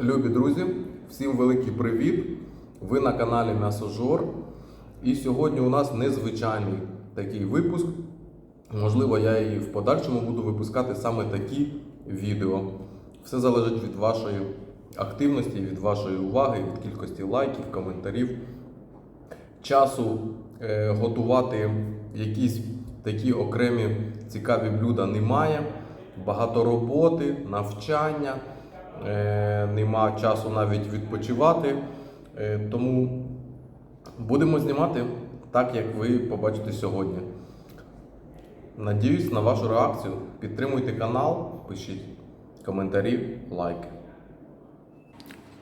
Любі друзі, всім великий привіт! Ви на каналі М'ясожор. І сьогодні у нас незвичайний такий випуск. Можливо, я і в подальшому буду випускати саме такі відео. Все залежить від вашої активності, від вашої уваги, від кількості лайків, коментарів. Часу е, готувати якісь такі окремі цікаві блюда немає. Багато роботи, навчання, нема часу навіть відпочивати. Е, тому будемо знімати так, як ви побачите сьогодні. Надіюсь на вашу реакцію. Підтримуйте канал, пишіть коментарі, лайки.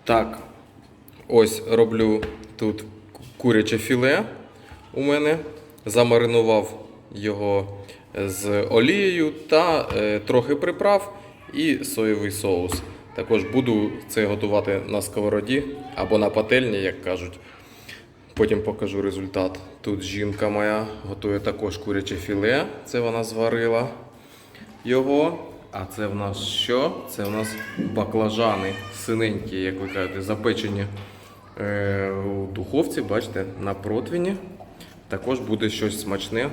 Так, ось роблю тут куряче філе у мене. Замаринував його з олією та е, трохи приправ і соєвий соус. Також буду це готувати на сковороді або на пательні, як кажуть. Потім покажу результат. Тут жінка моя готує також куряче філе. Це вона зварила його. А це в нас що? Це в нас баклажани синенькі, як ви кажете, запечені е, у духовці, бачите, на противні. Також буде щось смачне,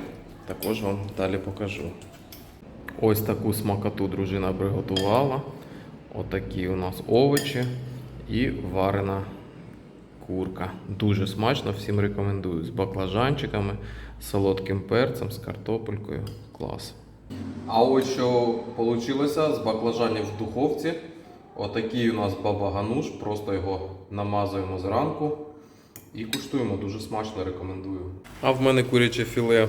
також вам далі покажу. Ось таку смакоту дружина приготувала. Отакі у нас овочі і варена курка. Дуже смачно, всім рекомендую. З баклажанчиками, солодким перцем, з картопелькою. Клас. А ось що вийшло з баклажанів в духовці. Отакий у нас баба гануш, просто його намазуємо зранку і куштуємо. Дуже смачно рекомендую. А в мене куряче філе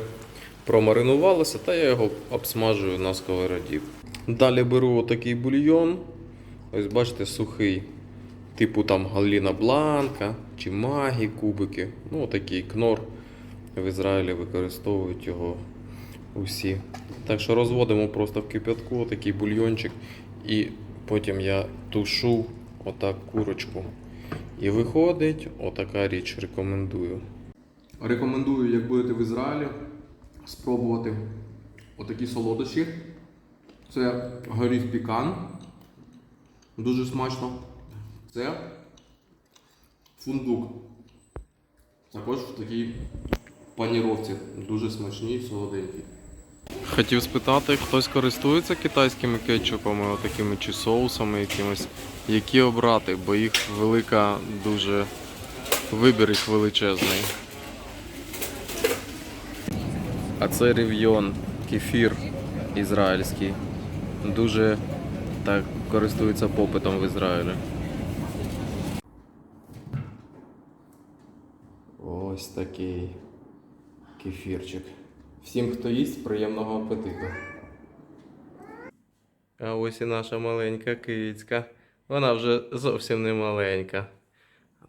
промаринувалося, та я його обсмажую на сковороді. Далі беру отакий бульйон. Ось бачите, сухий. Типу там Галіна Бланка чи Магі кубики. Ну, такий кнор. В Ізраїлі використовують його усі. Так що розводимо просто в кип'ятку такий бульйончик. І потім я тушу отак курочку. І виходить отака річ. Рекомендую. Рекомендую, як будете в Ізраїлі, спробувати отакі солодощі. Це горіх пікан. Дуже смачно. Це фундук. Також в такій паніровці. Дуже смачні, солоденькі. Хотів спитати, хтось користується китайськими кетчупами, отакими чи соусами якимось, які обрати, бо їх велика, дуже вибір їх величезний. А це рев'йон, кефір ізраїльський. Дуже так користується попитом в Ізраїлі. Ось такий кефірчик. Всім, хто їсть, приємного апетиту. А ось і наша маленька кицька. Вона вже зовсім не маленька.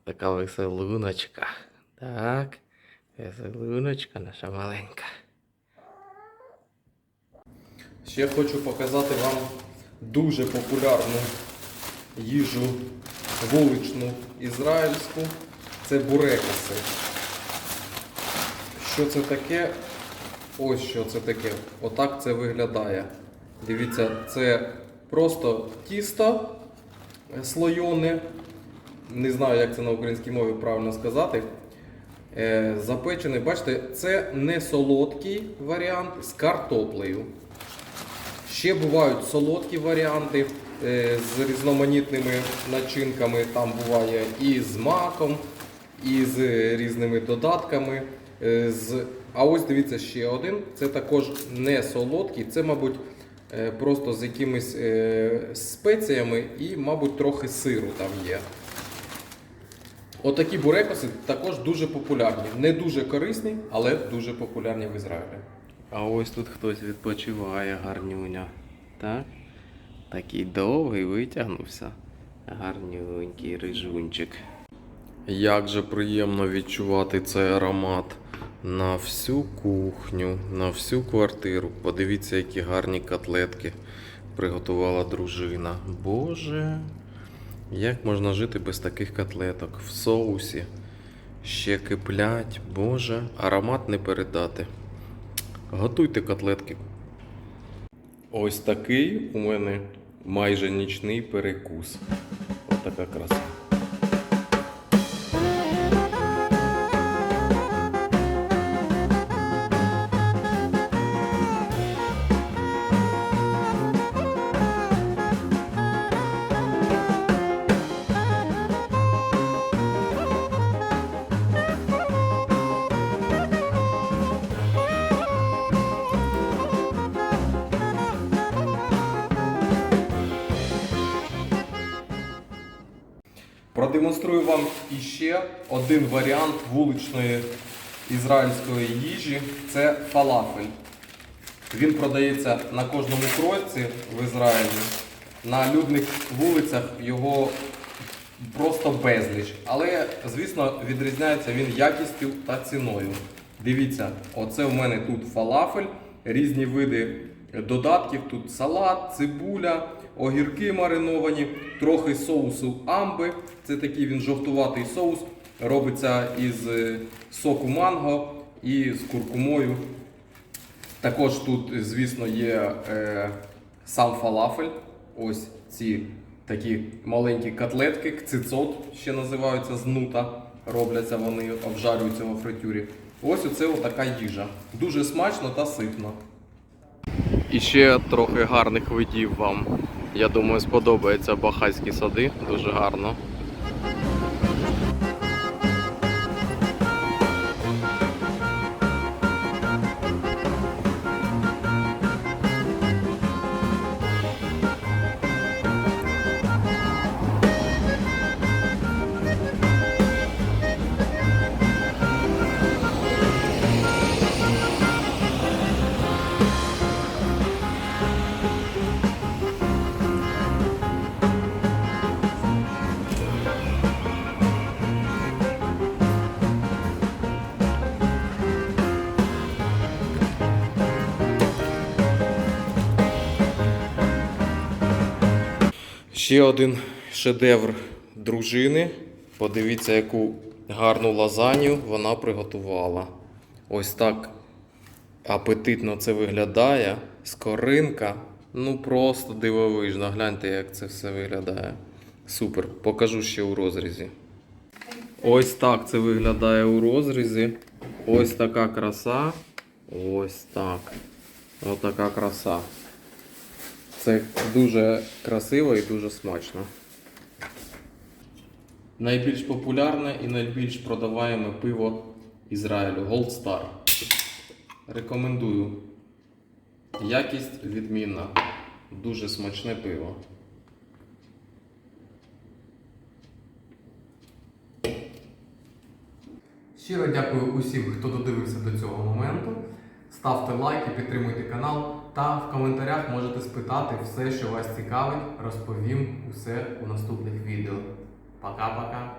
Така веселуночка. Так, веселуночка наша маленька. Ще хочу показати вам дуже популярну їжу вуличну ізраїльську. Це бурекаси. Що це таке? Ось що це таке. Отак це виглядає. Дивіться, це просто тісто слойоне. Не знаю, як це на українській мові правильно сказати. Е, Запечений, бачите, це не солодкий варіант з картоплею. Ще бувають солодкі варіанти е, з різноманітними начинками. Там буває і з маком, і з різними додатками. е, А ось дивіться ще один. Це також не солодкий, це, мабуть, е, просто з якимись спеціями і, мабуть, трохи сиру там є. Отакі бурекоси також дуже популярні. Не дуже корисні, але дуже популярні в Ізраїлі. А ось тут хтось відпочиває, гарнюня. Так? Такий довгий витягнувся. Гарнюнький рижунчик. Як же приємно відчувати цей аромат на всю кухню, на всю квартиру. Подивіться, які гарні котлетки приготувала дружина. Боже, як можна жити без таких котлеток в соусі? Ще киплять, боже, аромат не передати. Готуйте котлетки. Ось такий у мене майже нічний перекус. Ось така краса. Продемонструю вам іще один варіант вуличної ізраїльської їжі це фалафель. Він продається на кожному кроці в Ізраїлі. На людних вулицях його просто безліч. Але, звісно, відрізняється він якістю та ціною. Дивіться, оце в мене тут фалафель, різні види додатків. Тут салат, цибуля, огірки мариновані, трохи соусу амби. Це такий він жовтуватий соус. Робиться із е, соку манго і з куркумою. Також тут, звісно, є е, сам фалафель. Ось ці такі маленькі котлетки, кцицот ще називаються з нута. Робляться вони, обжарюються во фритюрі. Ось оце така їжа. Дуже смачно та ситно. І ще трохи гарних видів вам. Я думаю, сподобаються бахайські сади. Дуже гарно. Ще один шедевр дружини. Подивіться, яку гарну лазанью вона приготувала. Ось так апетитно це виглядає. Скоринка. Ну просто дивовижно. Гляньте, як це все виглядає. Супер. Покажу ще у розрізі. Ось так це виглядає у розрізі. Ось така краса. Ось так. Ось така краса. Це дуже красиво і дуже смачно. Найбільш популярне і найбільш продаваєме пиво Ізраїлю Gold Star. Рекомендую. Якість відмінна. Дуже смачне пиво. Щиро дякую усім, хто додивився до цього моменту. Ставте лайки, підтримуйте канал та в коментарях можете спитати все, що вас цікавить. Розповім усе у наступних відео. Пока-пока.